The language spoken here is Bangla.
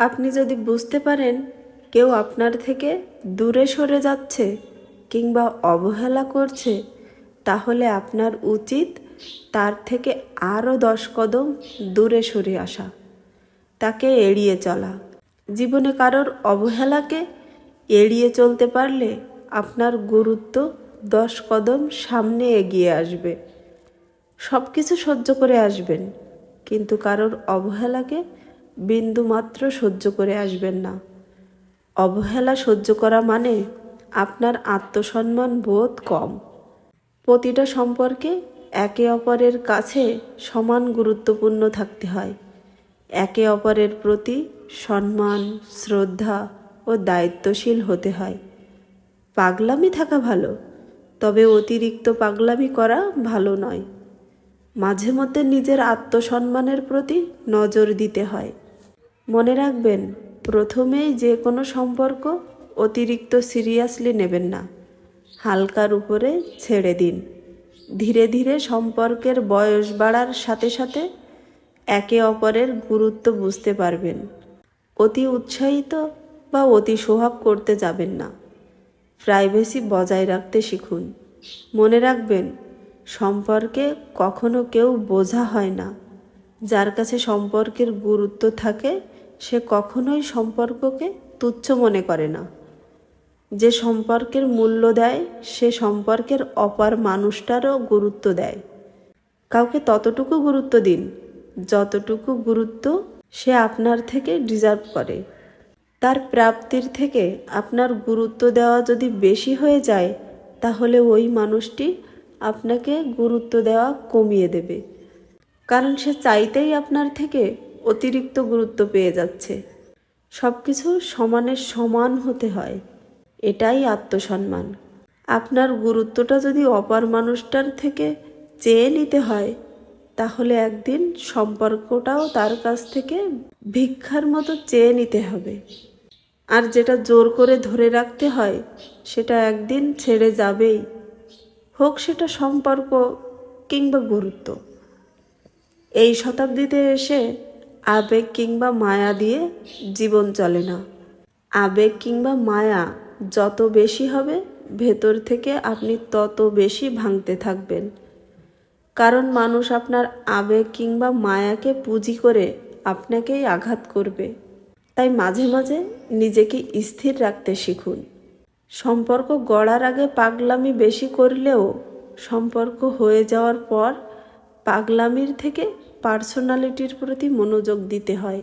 আপনি যদি বুঝতে পারেন কেউ আপনার থেকে দূরে সরে যাচ্ছে কিংবা অবহেলা করছে, তাহলে আপনার উচিত তার থেকে আরও দশ কদম দূরে সরে আসা। তাকে এড়িয়ে চলা। জীবনে কারোর অবহেলাকে এড়িয়ে চলতে পারলে আপনার গুরুত্ব দশ কদম সামনে এগিয়ে আসবে। সব কিছু সহ্য করে আসবেন, কিন্তু কারোর অবহেলাকে বিন্দু মাত্র সহ্য করে আসবেন না। অবহেলা সহ্য করা মানে আপনার আত্মসম্মান বোধ কম। প্রতিটা সম্পর্কে একে অপরের কাছে সমান গুরুত্বপূর্ণ থাকতে হয়। একে অপরের প্রতি সম্মান, শ্রদ্ধা ও দায়িত্বশীল হতে হয়। পাগলামি থাকা ভালো, তবে অতিরিক্ত পাগলামি করা ভালো নয়। মাঝে মধ্যে নিজের আত্মসম্মানের প্রতি নজর দিতে হয়। মনে রাখবেন, প্রথমেই যে কোনো সম্পর্ক অতিরিক্ত সিরিয়াসলি নেবেন না। হালকার উপরে ছেড়ে দিন। ধীরে ধীরে সম্পর্কের বয়স বাড়ার সাথে সাথে একে অপরের গুরুত্ব বুঝতে পারবেন। অতি উৎসাহিত বা অতি সোহাগ করতে যাবেন না। প্রাইভেসি বজায় রাখতে শিখুন। মনে রাখবেন, সম্পর্কে কখনো কেউ বোঝা হয় না। যার কাছে সম্পর্কের গুরুত্ব থাকে সে কখনোই সম্পর্ককে তুচ্ছ মনে করে না। যে সম্পর্কের মূল্য দেয়, সে সম্পর্কের অপার মানুষটারও গুরুত্ব দেয়। কাউকে ততটুকু গুরুত্ব দিন, যতটুকু গুরুত্ব সে আপনার থেকে ডিজার্ভ করে। তার প্রাপ্তির থেকে আপনার গুরুত্ব দেওয়া যদি বেশি হয়ে যায়, তাহলে ওই মানুষটি আপনাকে গুরুত্ব দেওয়া কমিয়ে দেবে। কারণ সে চাইতেই আপনার থেকে অতিরিক্ত গুরুত্ব পেয়ে যাচ্ছে। সব কিছু সমানের সমান হতে হয়। এটাই আত্মসম্মান। আপনার গুরুত্বটা যদি অপার মানুষটার থেকে চেয়ে নিতে হয়, তাহলে একদিন সম্পর্কটাও তার কাছ থেকে ভিক্ষার মতো চেয়ে নিতে হবে। আর যেটা জোর করে ধরে রাখতে হয়, সেটা একদিন ছেড়ে যাবেই। হোক সেটা সম্পর্ক কিংবা গুরুত্ব। এই শতাব্দীতে এসে আবেগ কিংবা মায়া দিয়ে জীবন চলে না। আবেগ কিংবা মায়া যত বেশি হবে, ভেতর থেকে আপনি তত বেশি ভাঙতে থাকবেন। কারণ মানুষ আপনার আবেগ কিংবা মায়াকে পুঁজি করে আপনাকেই আঘাত করবে। তাই মাঝে মাঝে নিজেকে স্থির রাখতে শিখুন। সম্পর্ক গড়ার আগে পাগলামি বেশি করলেও সম্পর্ক হয়ে যাওয়ার পর পাগলামির থেকে পার্সোনালিটির প্রতি মনোযোগ দিতে হয়।